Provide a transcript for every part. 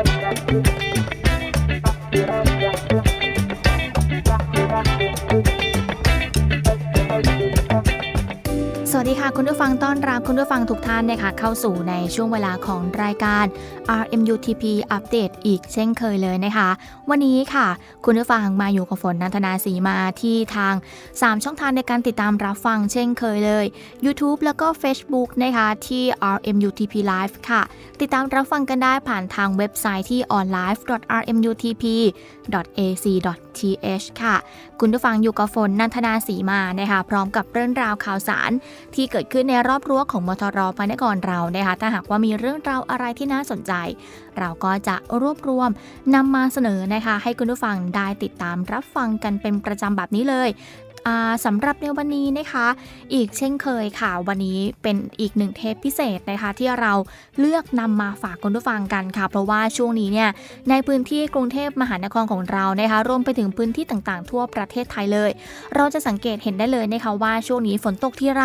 ส ดีค่ะคุณผู้ฟังต้อนรับคุณผู้ฟังทุกท่านนะคะเข้าสู่ในช่วงเวลาของรายการ RMUTP อัปเดตอีกเช่นเคยเลยนะคะ วันนี้ค่ะ คุณผู้ฟังมาอยู่กับฝนนันทนาสีมาที่ทาง 3 ช่องทางในการติดตามรับฟังเช่นเคยเลย YouTube แล้วก็ Facebook นะคะที่ RMUTP Live ค่ะ ติดตามรับฟังกันได้ผ่านทางเว็บไซต์ที่ onlive.rmutp.ac TH ค่ะ คุณผู้ฟังอยู่กับฝนนันทนาสีมานะคะพร้อมกับเรื่องราวข่าวสาร ที่เกิดขึ้นในรอบรั้วของมทรภายในก่อนเรานะคะถ้าหากว่ามีเรื่องราวอะไรที่น่าสนใจ เราก็จะรวบรวมนำมาเสนอนะคะ ให้คุณผู้ฟังได้ติดตามรับฟังกันเป็นประจำแบบนี้เลย สำหรับในวันนี้นะคะ อีกเช่นเคยค่ะ วันนี้เป็นอีกหนึ่งเทปพิเศษนะคะ ที่เราเลือกนำมาฝากคุณผู้ฟังกันค่ะ เพราะว่าช่วงนี้เนี่ยในพื้นที่กรุงเทพมหานครของเรานะคะ รวมไปถึงพื้นที่ต่างๆ ทั่วประเทศไทยเลย เราจะสังเกตเห็นได้เลยนะคะว่าช่วงนี้ฝนตกที่ไร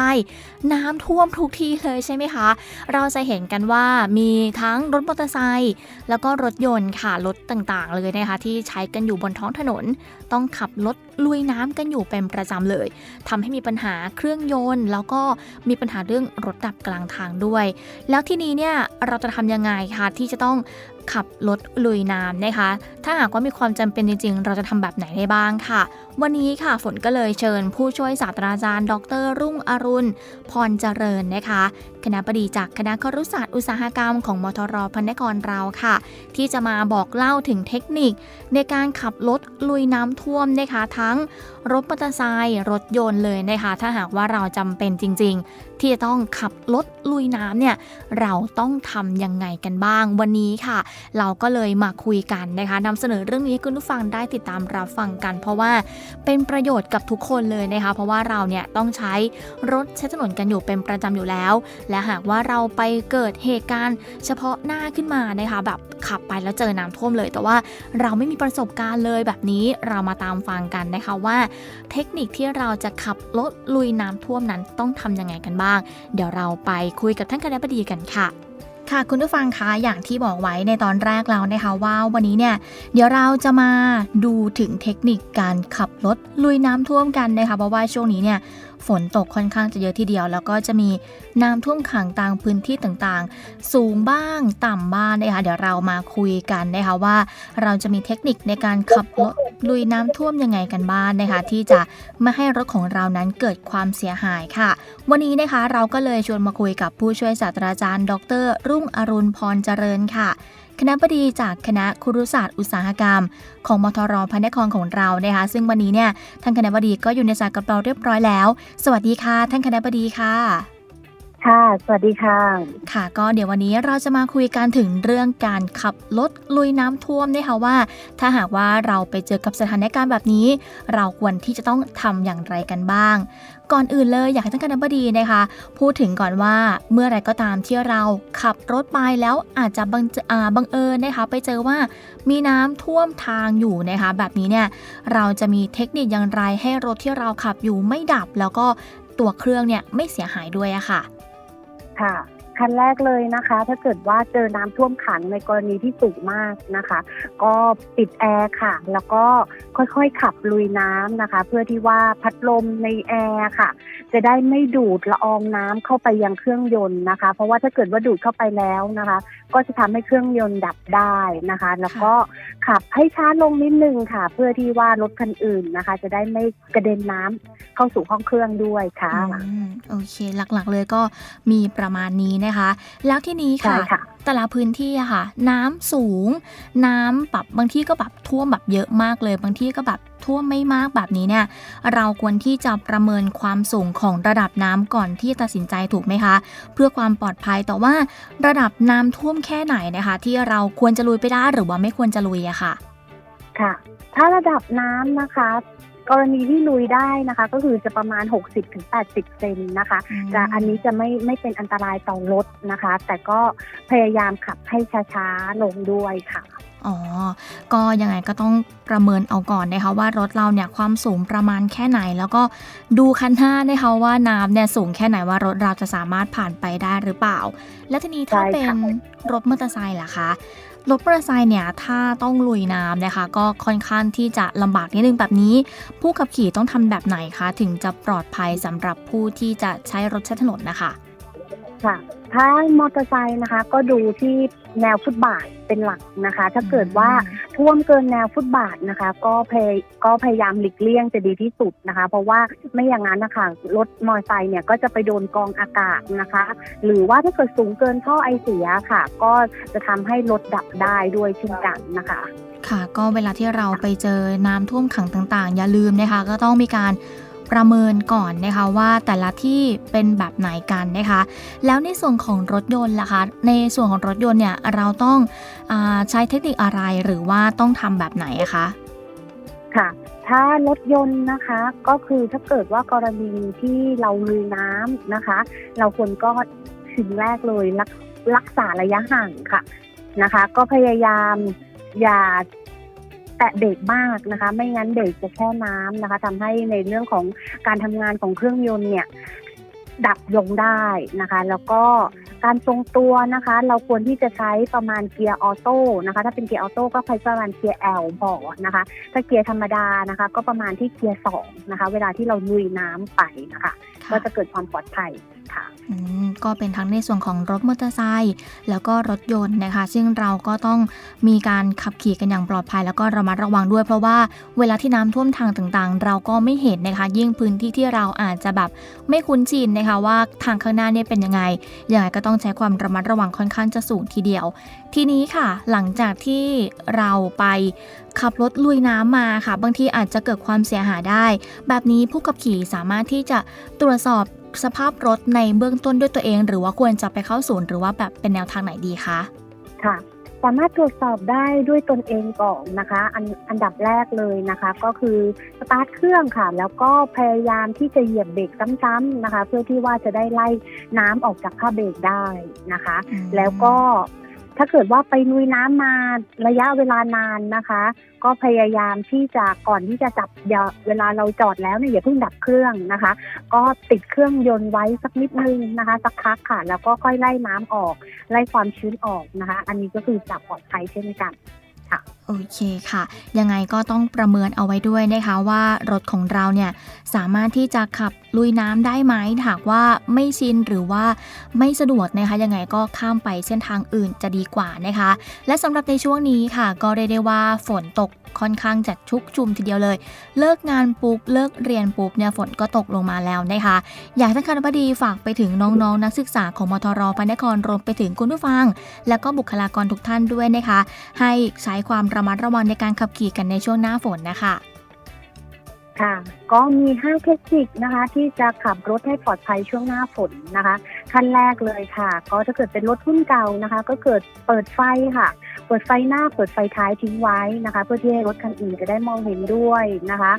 น้ำท่วมทุกที่เลยใช่ไหมคะ เราจะเห็นกันว่ามีทั้งรถมอเตอร์ไซค์แล้วก็รถยนต์ค่ะรถต่างๆ เลยนะคะ ที่ใช้กันอยู่บนท้องถนน ต้องขับรถลุยน้ำกันอยู่เป็นประจำเลยทำให้มีปัญหาเครื่องยนต์ แล้วก็มีปัญหาเรื่องรถดับกลางทางด้วย แล้วทีนี้เนี่ยเราจะทำยังไงคะที่จะต้อง ขับรถลุยน้ำนะคะ ถ้าหากว่ามีความจำเป็นจริง ๆ เราจะทำแบบไหนได้บ้างค่ะ วันนี้ค่ะฝนก็เลยเชิญ ผู้ช่วยศาสตราจารย์ ดร รุ่งอรุณ พรเจริญนะคะคณะบดีจากคณะครุศาสตร์อุตสาหกรรมของมทรพันธกรเราค่ะ ที่จะมาบอกเล่าถึงเทคนิค ในการขับรถลุยน้ำท่วมนะคะ ทั้งรถมอเตอร์ไซค์รถยนต์เลยนะคะ ถ้าหากว่าเราจำเป็นจริง ๆที่จะต้องขับรถลุยน้ำเนี่ยเราต้องทำยังไงกันบ้าง วันนี้ค่ะ เราก็เลยมาคุยกันนะคะนำเสนอเรื่องนี้ให้คุณผู้ฟังได้ติดตามรับฟังกัน เพราะว่าเป็นประโยชน์กับทุกคนเลยนะคะ เพราะว่าเราเนี่ยต้องใช้รถใช้ถนนกันอยู่เป็นประจำอยู่แล้ว และหากว่าเราไปเกิดเหตุการณ์ เฉพาะหน้าขึ้นมานะคะแบบขับไปแล้วเจอน้ำท่วมเลย แต่ว่าเราไม่มีประสบการณ์เลยแบบนี้เรามาตามฟังกันนะคะว่า เทคนิคที่เราจะขับรถลุยน้ำท่วมนั้นต้องทำยังไงกันบ้างเดี๋ยวเราไปคุยกับท่านคณะบดีกันค่ะค่ะคุณผู้ฟังคะอย่างที่บอกไว้ในตอนแรกแล้วนะคะว่าวันนี้เนี่ยเดี๋ยวเราจะมาดูถึงเทคนิคการขับรถลุยน้ำท่วมกันนะคะเพราะว่าช่วงนี้เนี่ย ฝนตกค่อนข้างจะเยอะทีเดียว แล้วก็จะมีน้ำท่วมขังตามพื้นที่ต่างๆ สูงบ้างต่ำบ้างนะคะเดี๋ยวเรามาคุยกันนะคะว่า เราจะมีเทคนิคในการขับรถลุยน้ำท่วมยังไงกันบ้างนะคะ ที่จะไม่ให้รถของเรานั้นเกิดความเสียหายค่ะ วันนี้นะคะเราก็เลยชวนมาคุยกับผู้ช่วยศาสตราจารย์ ดร รุ่งอรุณพรเจริญค่ะ คณะบดีจากคณะครุศาสตร์อุตสาหกรรม ของมทรพันธครของเรานะคะ ซึ่งวันนี้เนี่ยท่านคณะบดีก็อยู่ในสายกับเราเรียบร้อยแล้ว สวัสดีค่ะท่านคณะบดีค่ะค่ะ สวัสดีค่ะ ค่ะ ก็เดี๋ยววันนี้เราจะมาคุยกันถึงเรื่องการขับรถลุยน้ำท่วมนะคะว่า ถ้าหากว่าเราไปเจอกับสถานการณ์แบบนี้ เราควรที่จะต้องทำอย่างไรกันบ้าง ก่อนอื่นเลยอยากให้ท่านคณะบดีนะคะ พูดถึงก่อนว่าเมื่อไรก็ตามที่เราขับรถไปแล้วอาจจะบังเจอ่าบังเอิญนะคะ ไปเจอว่ามีน้ำท่วมทางอยู่นะคะ แบบนี้เนี่ยเราจะมีเทคนิคอย่างไรให้รถที่เราขับอยู่ไม่ดับ แล้วก็ตัวเครื่องเนี่ยไม่เสียหายด้วยอะค่ะ ค่ะ ขั้นแรกเลยนะคะ ถ้าเกิดว่าเจอน้ำท่วมขังในกรณีที่สูงมากนะคะ ก็ปิดแอร์ค่ะ แล้วก็ค่อยๆขับลุยน้ำนะคะ เพื่อที่ว่าพัดลมในแอร์ค่ะ จะได้ไม่ดูดละอองน้ำเข้าไปยังเครื่องยนต์นะคะ เพราะว่าถ้าเกิดว่าดูดเข้าไปแล้วนะคะ ก็จะทำให้เครื่องยนต์ดับได้นะคะ แล้วก็ขับให้ช้าลงนิดนึงค่ะ เพื่อที่ว่ารถคันอื่นนะคะ จะได้ไม่กระเด็นน้ำเข้าสู่ห้องเครื่องด้วยค่ะอโอเคหลักๆเลยก็มีประมาณนี้นะคะ แล้วที่นี้ค่ะใช่ค่ะแต่ละพื้นที่อะค่ะ น้ำสูง น้ำแบบบางที่ก็แบบท่วมแบบเยอะมากเลย บางที่ก็แบบท่วมไม่มากแบบนี้เนี่ย เราควรที่จะประเมินความสูงของระดับน้ำก่อนที่จะตัดสินใจถูกไหมคะ เพื่อความปลอดภัยแต่ว่าระดับน้ำท่วมแค่ไหนนะคะ ที่เราควรจะลุยไปได้หรือว่าไม่ควรจะลุยอะค่ะ ค่ะ ถ้าระดับน้ำนะคะ กรณีที่ลุยได้นะคะ ก็คือจะประมาณ 60-80 เซนนะคะอืมจะอันนี้จะไม่ไม่เป็นอันตรายต่อรถนะคะ แต่ก็พยายามขับให้ช้าๆลงด้วยค่ะอ๋อ ก็ยังไงก็ต้องประเมินเอาก่อนนะคะว่ารถเราเนี่ยความสูงประมาณแค่ไหน แล้วก็ดูคันหน้านะคะว่าน้ำเนี่ยสูงแค่ไหนว่ารถเราจะสามารถผ่านไปได้หรือเปล่า แล้วทีนี้ถ้าใช่ค่ะเป็นรถมอเตอร์ไซค์ล่ะคะ รถมอเตอร์ไซค์เนี่ยถ้าต้องลุยน้ำนะคะ ก็ค่อนข้างที่จะลำบากนิดนึงแบบนี้ ผู้ขับขี่ต้องทำแบบไหนคะ ถึงจะปลอดภัยสำหรับผู้ที่จะใช้รถใช้ถนนนะคะ ค่ะ ถ้ามอเตอร์ไซค์นะคะ ก็ดูที่แนวฟุตบาทเป็นหลักนะคะ ถ้าเกิดว่าท่วมเกินแนวฟุตบาทนะคะ ก็พยก็พยายามหลีกเลี่ยงจะดีที่สุดนะคะ เพราะว่าไม่อย่างนั้นนะคะรถมอเตอร์ไซค์เนี่ยก็จะไปโดนกองอากาศนะคะ หรือว่าถ้าเกิดสูงเกินท่อไอเสียค่ะ ก็จะทำให้รถดับได้ด้วยเช่นกันนะคะค่ะก็เวลาที่เราไปเจอน้ำท่วมขังต่างๆ อย่าลืมนะคะ ก็ต้องมีการ ประเมินก่อนนะคะว่าแต่ละที่เป็นแบบไหนกันนะคะ แล้วในส่วนของรถยนต์ล่ะคะ ในส่วนของรถยนต์เนี่ยเราต้องอใช้เทคนิคอะไรหรือว่าต้องทำแบบไหนคะค่ะ ถ้ารถยนต์นะคะก็คือถ้าเกิดว่ากรณีที่เราลุยน้ำนะคะ เราควรก็สิ่งแรกเลยรักรักษาระยะห่างค่ะนะคะ ก็พยายามอย่า แตะเบรกมากนะคะ ไม่งั้นเบรกจะแค่น้ำนะคะทำให้ในเรื่องของการทำงานของเครื่องยนต์เนี่ยดับลงได้นะคะ แล้วก็การทรงตัวนะคะ เราควรที่จะใช้ประมาณเกียร์ออโต้นะคะ ถ้าเป็นเกียร์ออโต้ก็ใช้ประมาณเกียร์ L พอนะคะ ถ้าเกียร์ธรรมดานะคะ ก็ประมาณที่เกียร์สองนะคะ เวลาที่เราลุยน้ำไปนะคะ ก็จะเกิดความปลอดภัย ค่ะก็เป็นทั้งในส่วนของรถมอเตอร์ไซค์แล้วก็รถยนต์นะคะ ซึ่งเราก็ต้องมีการขับขี่กันอย่างปลอดภัย แล้วก็ระมัดระวังด้วย เพราะว่าเวลาที่น้ำท่วมทางต่างๆ เราก็ไม่เห็นนะคะ ยิ่งพื้นที่ที่เราอาจจะแบบไม่คุ้นชินนะคะ ว่าทางข้างหน้าเนี่ยเป็นยังไงยังไงก็ต้องใช้ความระมัดระวังค่อนข้างจะสูงทีเดียว ทีนี้ค่ะ หลังจากที่เราไปขับรถลุยน้ำมาค่ะ บางทีอาจจะเกิดความเสียหายได้ แบบนี้ผู้ขับขี่สามารถที่จะตรวจสอบ สภาพรถในเบื้องต้นด้วยตัวเอง หรือว่าควรจะไปเข้าศูนย์หรือว่าแบบเป็นแนวทางไหนดีคะค่ะสามารถตรวจสอบได้ด้วยตนเองก่อนนะคะ อันอันดับแรกเลยนะคะ ก็คือสตาร์ทเครื่องค่ะ แล้วก็พยายามที่จะเหยียบเบรกซ้ำๆนะคะ เพื่อที่ว่าจะได้ไล่น้ำออกจากผ้าเบรกได้นะคะอืมแล้วก็ ถ้าเกิดว่าไปนุยน้ำมาระยะเวลานานนะคะ ก็พยายามที่จะก่อนที่จะจับอย่าเวลาเราจอดแล้วเนี่ยอย่าเพิ่งดับเครื่องนะคะ ก็ติดเครื่องยนต์ไว้สักนิดนึงนะคะสักพักค่ะ แล้วก็ค่อยไล่น้ำออกไล่ความชื้นออกนะคะ อันนี้ก็คือจะปลอดภัยเช่นกันค่ะ โอเคค่ะ ยังไงก็ต้องประเมินเอาไว้ด้วยนะคะว่ารถของเราเนี่ยสามารถที่จะขับลุยน้ำได้ไหมหากว่าไม่ชินหรือว่าไม่สะดวกนะคะยังไงก็ข้ามไปเส้นทางอื่นจะดีกว่านะคะ และสำหรับในช่วงนี้ค่ะ ก็เรียกได้ว่าฝนตกค่อนข้างจะชุกชุมทีเดียวเลย เลิกงานปุ๊บเลิกเรียนปุ๊บเนี่ยฝนก็ตกลงมาแล้วนะคะ อยากให้ท่านคณบดีฝากไปถึงน้องๆนักศึกษาของมทรพระนครรวมไปถึงคุณผู้ฟัง และก็บุคลากรทุกท่านด้วยนะคะ ให้ใช้ความระมัดระวังในการขับขี่กันในช่วงหน้าฝนนะคะ ค่ะ ก็มีห้าเทคนิคนะคะ ที่จะขับรถให้ปลอดภัยช่วงหน้าฝนนะคะขั้นแรกเลยค่ะ ก็ถ้าเกิดเป็นรถรุ่นเก่านะคะ ก็เกิดเปิดไฟค่ะ เปิดไฟหน้าเปิดไฟท้ายทิ้งไว้นะคะ เพื่อที่ให้รถคันอื่นจะได้มองเห็นด้วยนะคะ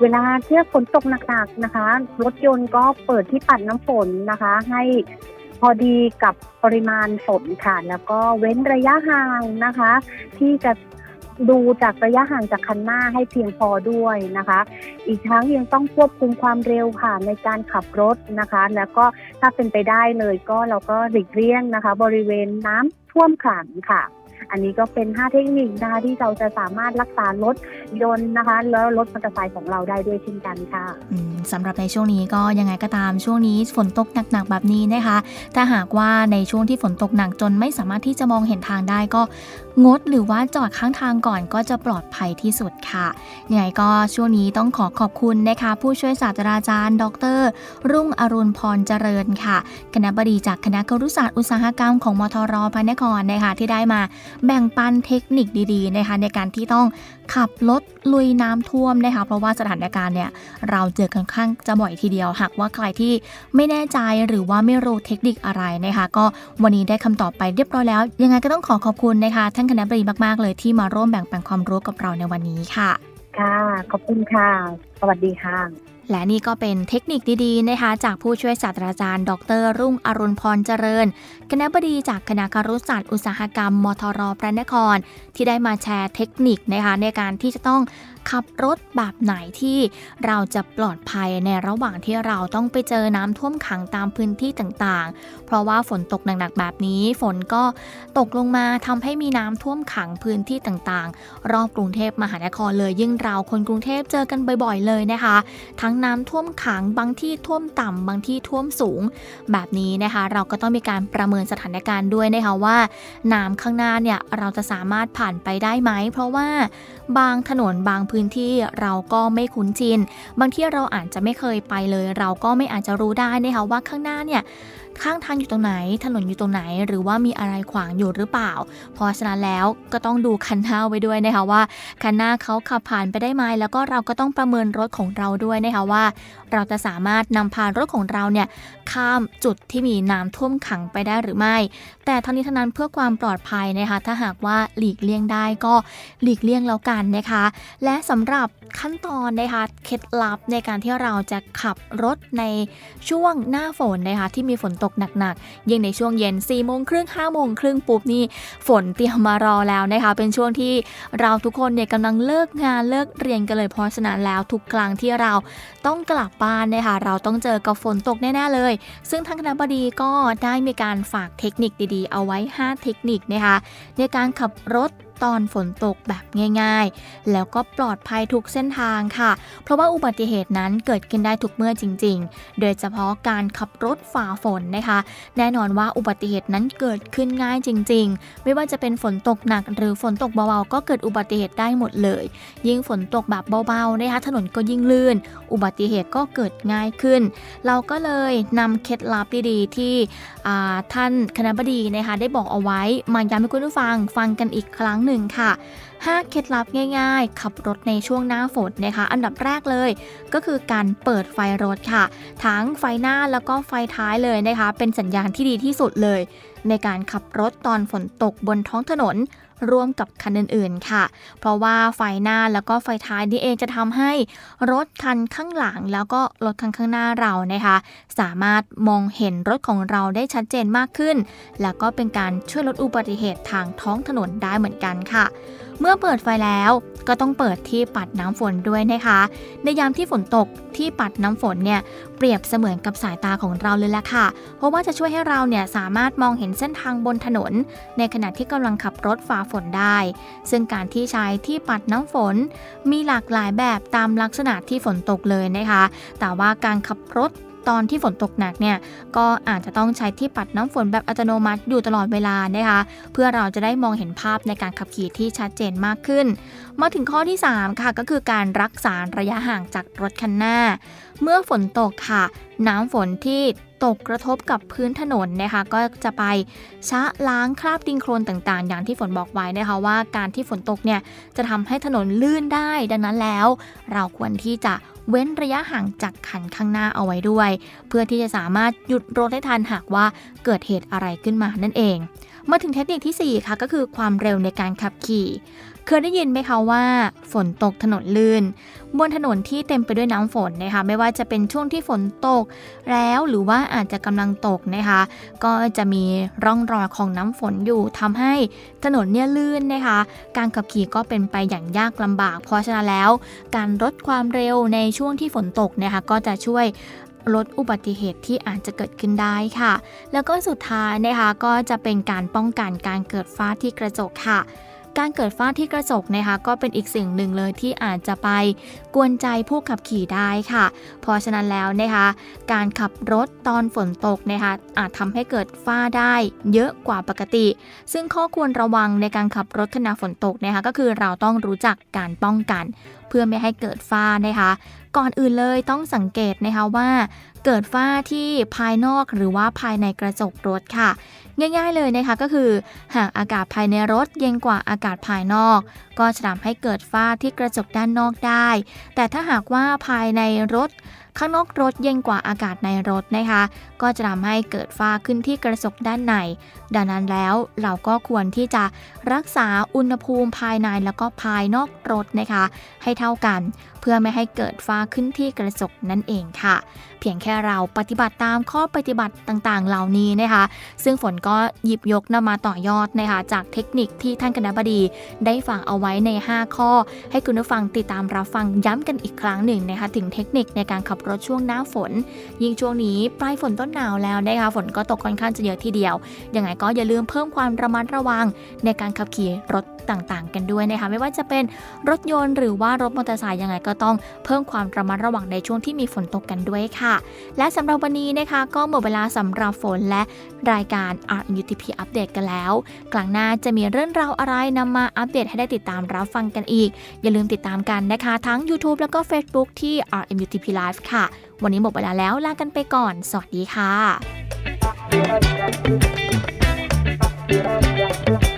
เวลาเที่ยฝนตกหนักๆนะคะ รถยนต์ก็เปิดที่ปัดน้ำฝนนะคะ ให้พอดีกับปริมาณฝนค่ะ แล้วก็เว้นระยะห่างนะคะ ที่จะ ดูจากระยะห่างจากคันหน้าให้เพียงพอด้วยนะคะ อีกทั้งยังต้องควบคุมความเร็วค่ะในการขับรถนะคะ แล้วก็ถ้าเป็นไปได้เลยก็เราก็หลีกเลี่ยงนะคะ บริเวณน้ำท่วมขังค่ะ อันนี้ก็เป็น 5 เทคนิคนะคะที่เราจะสามารถรักษารถยนต์นะคะ แล้วรถมอเตอร์ไซค์ของเราได้ด้วยเช่นกันค่ะสำหรับในช่วงนี้ก็ยังไงก็ตามช่วงนี้ฝนตกหนักๆแบบนี้นะคะ ถ้าหากว่าในช่วงที่ฝนตกหนักจนไม่สามารถที่จะมองเห็นทางได้ก็ งดหรือว่าจอดข้างทางก่อนก็จะปลอดภัยที่สุดค่ะยังไงก็ช่วงนี้ต้องขอขอบคุณนะคะ ผู้ช่วยศาสตราจารย์ ดร รุ่งอรุณพรเจริญค่ะ คณะบดีจากคณะครุศาสตร์อุตสาหกรรมของมทรพระนครนะคะที่ได้มาแบ่งปันเทคนิคดีๆนะคะในการที่ต้องขับรถลุยน้ำท่วมนะคะเพราะว่าสถานการณ์เนี่ยเราเจอกันข้างจะบ่อยทีเดียวหากว่าใครที่ไม่แน่ใจหรือว่าไม่รู้เทคนิคอะไรนะคะ ก็วันนี้ได้คำตอบไปเรียบร้อยแล้ว ยังไงก็ต้องขอขอบคุณนะคะท่านคณะบดีมากๆเลยที่มาร่วมแบ่งปันความรู้กับเราในวันนี้ค่ะ ค่ะ ขอบคุณค่ะ สวัสดีค่ะ และนี่ก็เป็นเทคนิคดีๆนะคะจากผู้ช่วยศาสตราจารย์ ดร รุ่งอรุณพรเจริญ คณะบดีจากคณะครุศาสตร์อุตสาหกรรมมทรพระนคร ที่ได้มาแชร์เทคนิคนะคะในการที่จะต้องขับรถแบบไหนที่เราจะปลอดภัยในระหว่างที่เราต้องไปเจอน้ำท่วมขังตามพื้นที่ต่างๆ เพราะว่าฝนตกหนักๆแบบนี้ ฝนก็ตกลงมาทำให้มีน้ำท่วมขังพื้นที่ต่างๆ รอบกรุงเทพมหานครเลยยิ่งเราคนกรุงเทพเจอกันบ่อย ๆ เลยนะคะ ทั้งน้ำท่วมขัง บางที่ท่วมต่ำบางที่ท่วมสูง แบบนี้นะคะ เราก็ต้องมีการประเมินสถานการณ์ด้วยนะคะว่า น้ำข้างหน้าเนี่ยเราจะสามารถผ่านไปได้ไหม เพราะว่าบางถนนบางพื้นที่เราก็ไม่คุ้นชิน บางที่เราอาจจะไม่เคยไปเลย เราก็ไม่อาจจะรู้ได้นะคะว่าข้างหน้าเนี่ย ข้างทางอยู่ตรงไหน ถนนอยู่ตรงไหน หรือว่ามีอะไรขวางอยู่หรือเปล่า เพราะฉะนั้นแล้วก็ต้องดูคันหน้าไว้ด้วยนะคะว่าคันหน้าเขาขับผ่านไปได้ไหมแล้วก็เราก็ต้องประเมินรถของเราด้วยนะคะว่า เราจะสามารถนำพารถของเราเนี่ยข้ามจุดที่มีน้ำท่วมขังไปได้หรือไม่ แต่ทั้งนี้ทั้งนั้นเพื่อความปลอดภัยนะคะ ถ้าหากว่าหลีกเลี่ยงได้ก็หลีกเลี่ยงแล้วกันนะคะ และสำหรับขั้นตอนนะคะเคล็ดลับในการที่เราจะขับรถในช่วงหน้าฝนนะคะที่มีฝนตกหนักๆยิ่งในช่วงเย็น4ี่โมงครึ่งห้าโมงครึ่งปุ๊บนี่ฝนเตรียมมารอแล้วนะคะเป็นช่วงที่เราทุกคนเนี่ยกำลังเลิกงานเลิกเรียนกันเลยเพราะฉะนั้นแล้วทุกครั้งที่เราต้องกลับบ้านนะคะเราต้องเจอกับฝนตกแน่ๆเลย ซึ่งทางคณะบดีก็ได้มีการฝากเทคนิคดีๆ เอาไว้ 5 เทคนิคนะคะในการขับรถ ตอนฝนตกแบบง่ายๆ แล้วก็ปลอดภัยทุกเส้นทางค่ะ เพราะว่าอุบัติเหตุนั้นเกิดขึ้นได้ทุกเมื่อจริง ๆ โดยเฉพาะการขับรถฝ่าฝนนะคะ แน่นอนว่าอุบัติเหตุนั้นเกิดขึ้นง่ายจริง ๆ ไม่ว่าจะเป็นฝนตกหนักหรือฝนตกเบาๆ ก็เกิดอุบัติเหตุได้หมดเลย ยิ่งฝนตกแบบเบาๆนะคะถนนก็ยิ่งลื่น อุบัติเหตุก็เกิดง่ายขึ้น เราก็เลยนำเคล็ดลับดีๆ ที่ท่านคณะบดีนะคะได้บอกเอาไว้มาย้ำให้คุณผู้ฟังฟังกันอีกครั้งหนึ่งค่ะ 5 เคล็ดลับง่าย ๆ ขับรถในช่วงหน้าฝนนะคะ อันดับแรกเลย ก็คือการเปิดไฟรถค่ะ ทั้งไฟหน้าแล้วก็ไฟท้ายเลยนะคะ เป็นสัญญาณที่ดีที่สุดเลย ในการขับรถตอนฝนตกบนท้องถนน ร่วมกับคันอื่นๆค่ะ เพราะว่าไฟหน้าแล้วก็ไฟท้ายนี่เองจะทำให้รถคันข้างหลัง แล้วก็รถคันข้างหน้าเรานะคะ สามารถมองเห็นรถของเราได้ชัดเจนมากขึ้น แล้วก็เป็นการช่วยลดอุบัติเหตุทางท้องถนนได้เหมือนกันค่ะ เมื่อเปิดไฟแล้วก็ต้องเปิดที่ปัดน้ำฝนด้วยนะคะ ในยามที่ฝนตกที่ปัดน้ำฝนเนี่ยเปรียบเสมือนกับสายตาของเราเลยละค่ะ เพราะว่าจะช่วยให้เราเนี่ยสามารถมองเห็นเส้นทางบนถนน ในขณะที่กำลังขับรถฝ่าฝนได้ ซึ่งการที่ใช้ที่ปัดน้ำฝน มีหลากหลายแบบตามลักษณะที่ฝนตกเลยนะคะ แต่ว่าการขับรถ ตอนที่ฝนตกหนักเนี่ยก็อาจจะต้องใช้ที่ปัดน้ำฝนแบบอัตโนมัติอยู่ตลอดเวลานะคะเพื่อเราจะได้มองเห็นภาพในการขับขี่ที่ชัดเจนมากขึ้น มาถึงข้อที่ 3 ค่ะก็คือการรักษาระยะห่างจากรถคันหน้า เมื่อฝนตกค่ะ น้ำฝนที่ ตกกระทบกับพื้นถนนนะคะก็จะไปชะล้างคราบดินโคลนต่างๆ อย่างที่ฝนบอกไว้นะคะว่าการที่ฝนตกเนี่ยจะทำให้ถนนลื่นได้ดังนั้นแล้ว เราควรที่จะเว้นระยะห่างจากขันข้างหน้าเอาไว้ด้วย เพื่อที่จะสามารถหยุดรถได้ทันหากว่าเกิดเหตุอะไรขึ้นมานั่นเอง มาถึงเทคนิคทีสี่ 4 ค่ะ ก็คือความเร็วในการขับขี่ เคยได้ยินไหมคะว่า ฝนตกถนนลื่น บนถนนที่เต็มไปด้วยน้ำฝนนะคะ ไม่ว่าจะเป็นช่วงที่ฝนตก แล้วหรือว่าอาจจะกำลังตกนะคะ ก็จะมีร่องรอยของน้ำฝนอยู่ทำให้ถนนเนี่ยลื่นนะคะ การขับขี่ก็เป็นไปอย่างยากลำบาก เพราะฉะนั้นแล้ว การลดความเร็วในช่วงที่ฝนตกนะคะก็จะช่วย ลดอุบัติเหตุที่อาจจะเกิดขึ้นได้ค่ะ แล้วก็สุดท้ายนะคะก็จะเป็นการป้องกันการเกิดฟ้าที่กระจกค่ะ การเกิดฝ้าที่กระจกนะคะก็เป็นอีกสิ่งหนึ่งเลยที่อาจจะไปกวนใจผู้ขับขี่ได้ค่ะ เพราะฉะนั้นแล้วนะคะการขับรถตอนฝนตกนะคะอาจทำให้เกิดฝ้าได้เยอะกว่าปกติ ซึ่งข้อควรระวังในการขับรถขณะฝนตกนะคะก็คือเราต้องรู้จักการป้องกัน เพื่อไม่ให้เกิดฝ้านะคะก่อนอื่นเลยต้องสังเกตนะคะว่า เกิดฝ้าที่ภายนอกหรือว่าภายในกระจกรถค่ะ ง่ายๆเลยนะคะก็คือ หากอากาศภายในรถเย็นกว่าอากาศภายนอก ก็จะทำให้เกิดฝ้าที่กระจกด้านนอกได้ แต่ถ้าหากว่าภายในรถข้างนอกรถเย็นกว่าอากาศในรถนะคะ ก็จะทำให้เกิดฝ้าขึ้นที่กระจกด้านใน ดังนั้นแล้วเราก็ควรที่จะรักษาอุณหภูมิภายในแล้วก็ภายนอกรถนะคะ ให้เท่ากัน เพื่อไม่ให้เกิดฝ้าขึ้นที่กระจกนั่นเองค่ะ เพียงแค่เราปฏิบัติตามข้อปฏิบัติต่างๆ เหล่านี้นะคะ ซึ่งฝนก็หยิบยกนำมาต่อยอดนะคะจากเทคนิคที่ท่านคณะบดีได้ฝากเอาไว้ใน 5 ข้อ ให้คุณผู้ฟังติดตามรับฟังย้ำกันอีกครั้งหนึ่งนะคะถึงเทคนิคในการขับรถช่วงหน้าฝน ยิ่งช่วงนี้ปลายฝนต้นหนาวแล้วนะคะฝนก็ตกค่อนข้างจะเยอะทีเดียวยังไงก็อย่าลืมเพิ่มความระมัดระวังในการขับขี่รถต่างๆ กันด้วยนะคะไม่ว่าจะเป็นรถยนต์หรือว่ารถมอเตอร์ไซค์ยังไงก็ต้องเพิ่มความระมัดระวังในช่วงที่มีฝนตกกันด้วยค่ะ และสำหรับวันนี้นะคะก็หมดเวลาสำหรับฝนและรายการ RUTP อัปเดตกันแล้ว กลางหน้าจะมีเรื่องราวอะไรนำมาอัปเดตให้ได้ติดตามรับฟังกันอีก อย่าลืมติดตามกันนะคะ ทั้ง YouTube แล้วก็ Facebook ที่ RMUTP Live ค่ะ วันนี้หมดเวลาแล้วลากันไปก่อน สวัสดีค่ะ